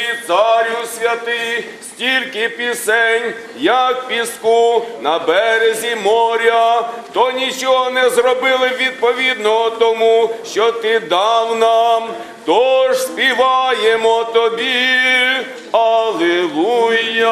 тобі, царю святий, стільки пісень, як піску на березі моря, то нічого не зробили відповідного тому, що ти дав нам. Тож співаємо тобі, Аллилуйя.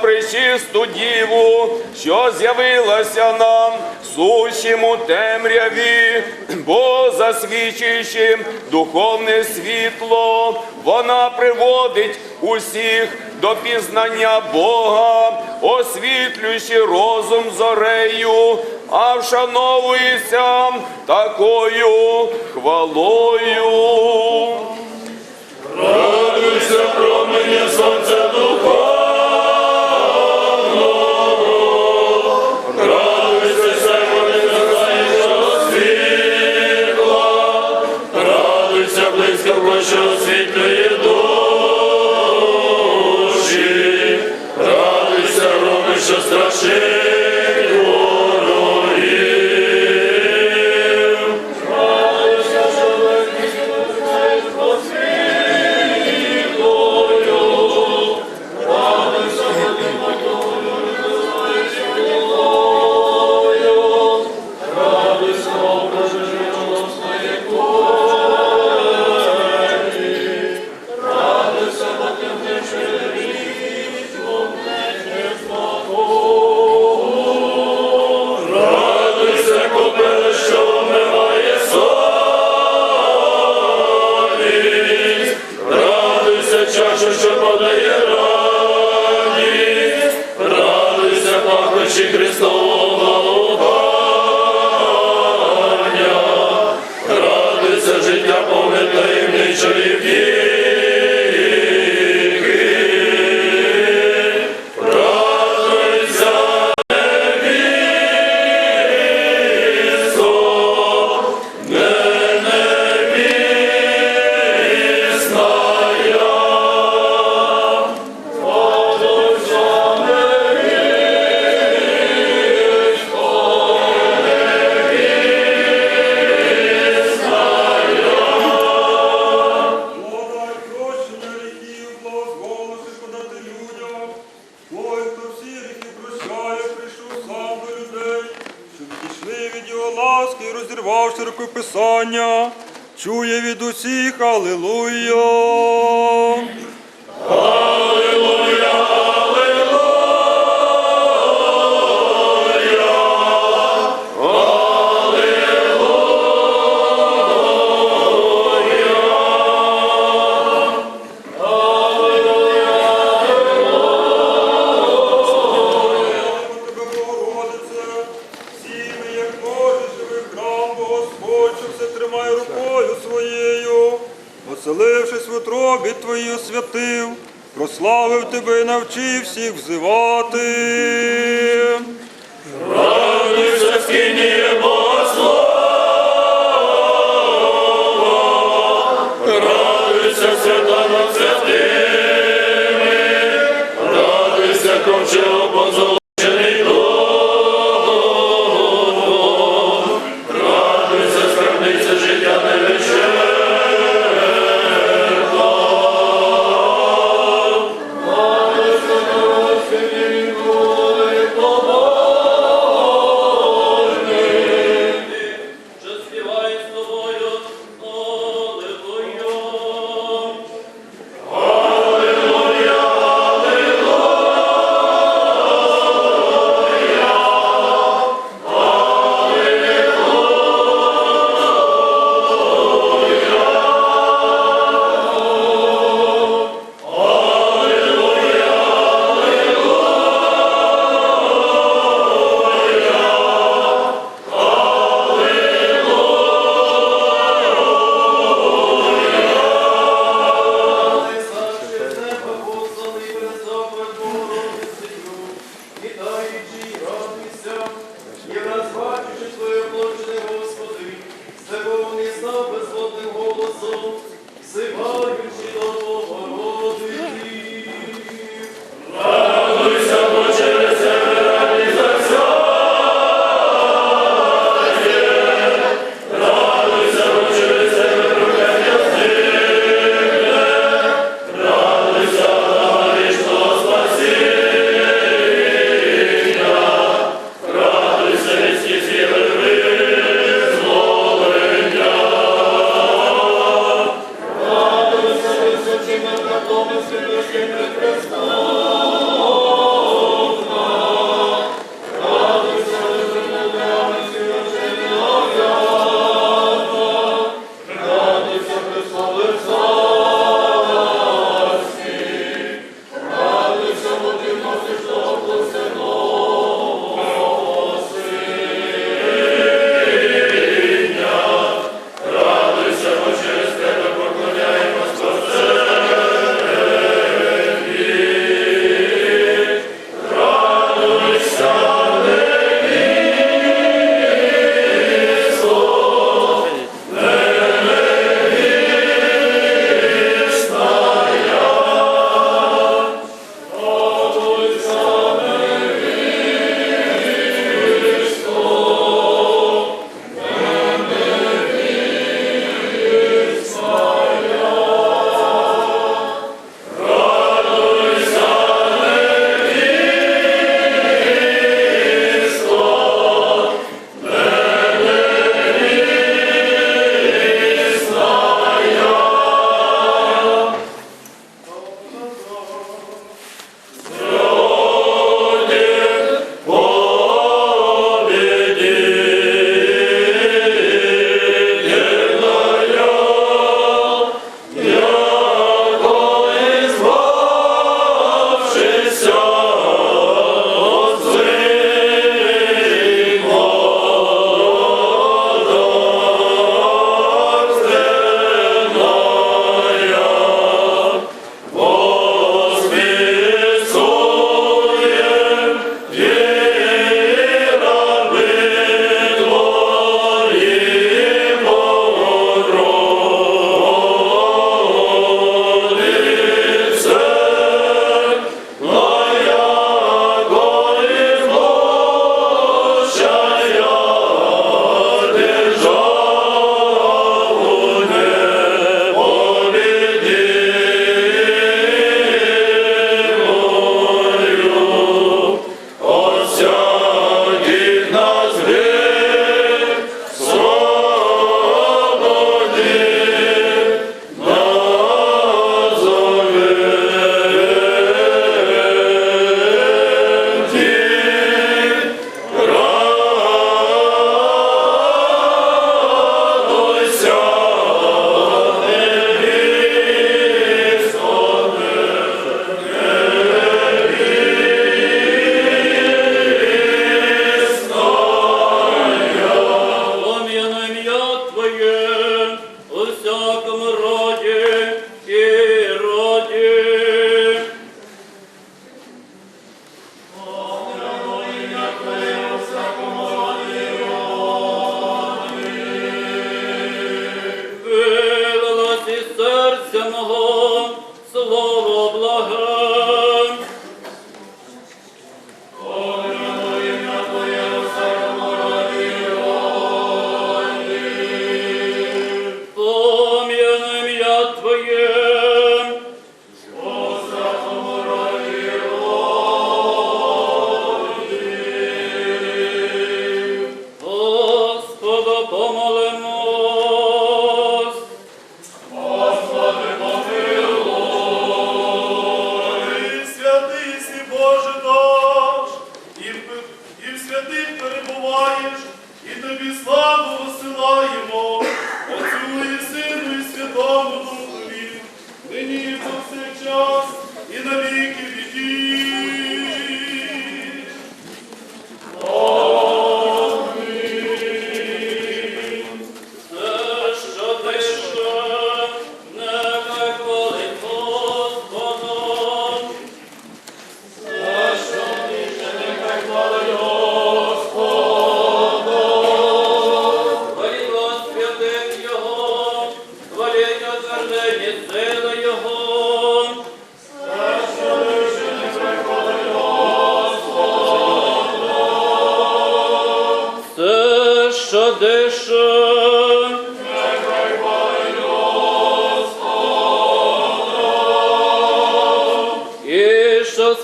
Пречисту діву, що з'явилася нам сущим у темряві, бо засвічуючи духовне світло, вона приводить усіх до пізнання Бога, освітлюючи розум зорею, а вшановується такою хвалою. Радуйся, промені сонця розірвавши рукописання. Чує від усіх, Аллилуйя. Оселившись в утробі твої освятив, прославив тебе і навчив всіх взивати. Радуйся, скиніє Богослова, радуйся, свята над святими, радуйся, ковчег позолочений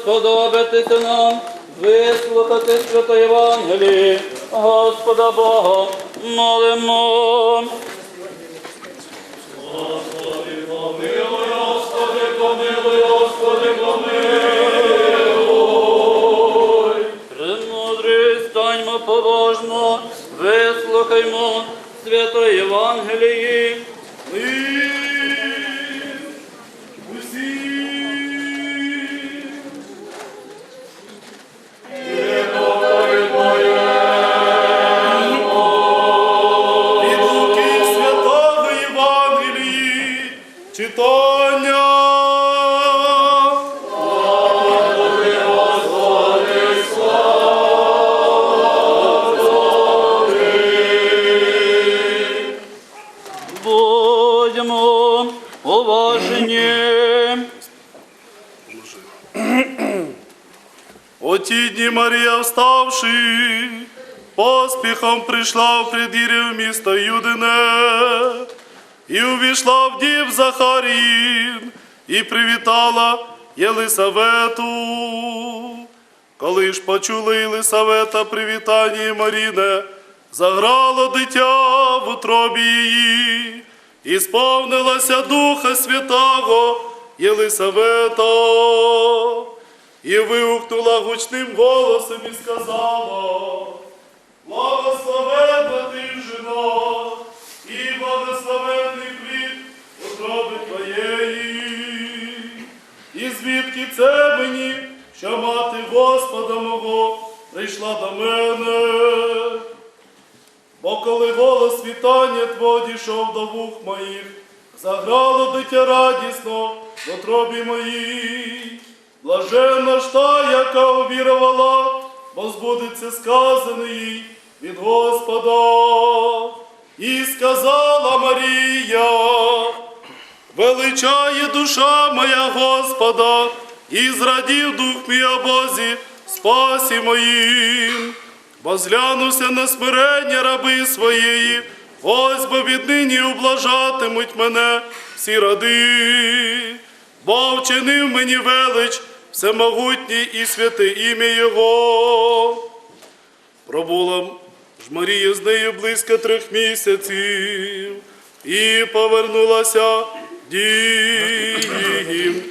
сподобатися нам вислухати свято Євангелії, Господа Бога, молимо. Господи, помилуй, Господи, помилуй, Господи, помилуй. Премудрий, станьмо побожно, вислухаймо свято Євангелії. Вставши, поспіхом прийшла в преддір'я міста Юдине і увійшла в дім Захарін і привітала Єлисавету. Коли ж почули Єлисавета привітання Маріне, заграло дитя в утробі її, і сповнилася Духа Святого Єлисавета. І вигукнула гучним голосом і сказала, благословенна ти жінок, і благословенний плід утроби твоєї. І звідки це мені, що мати Господа мого прийшла до мене? Бо коли голос вітання Твого дійшов до вух моїх, заграло дитя радісно в утробі моїй. Блаженна ж та, яка увірувала, бо збудеться сказане їй від Господа. І сказала Марія, величає душа моя Господа, і зрадів дух мій о Бозі, спасі моїм. Бо зглянувся на смирення раби своєї, ось бо віднині ублажатимуть мене всі ради, бо вчинив мені велич всемогутній і святе ім'я Його. Пробула ж Марія з нею близько трьох місяців і повернулася в дім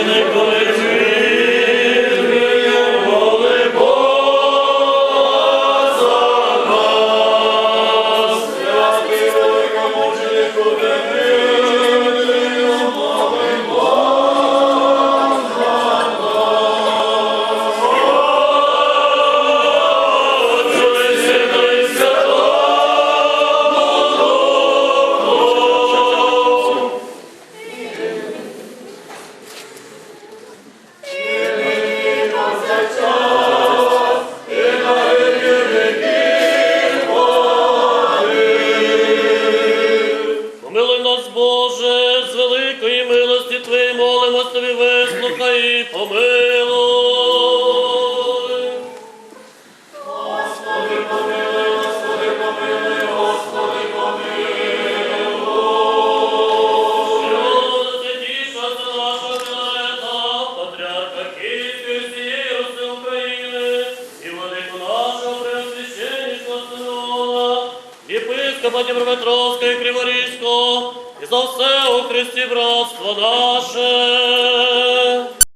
Помилуй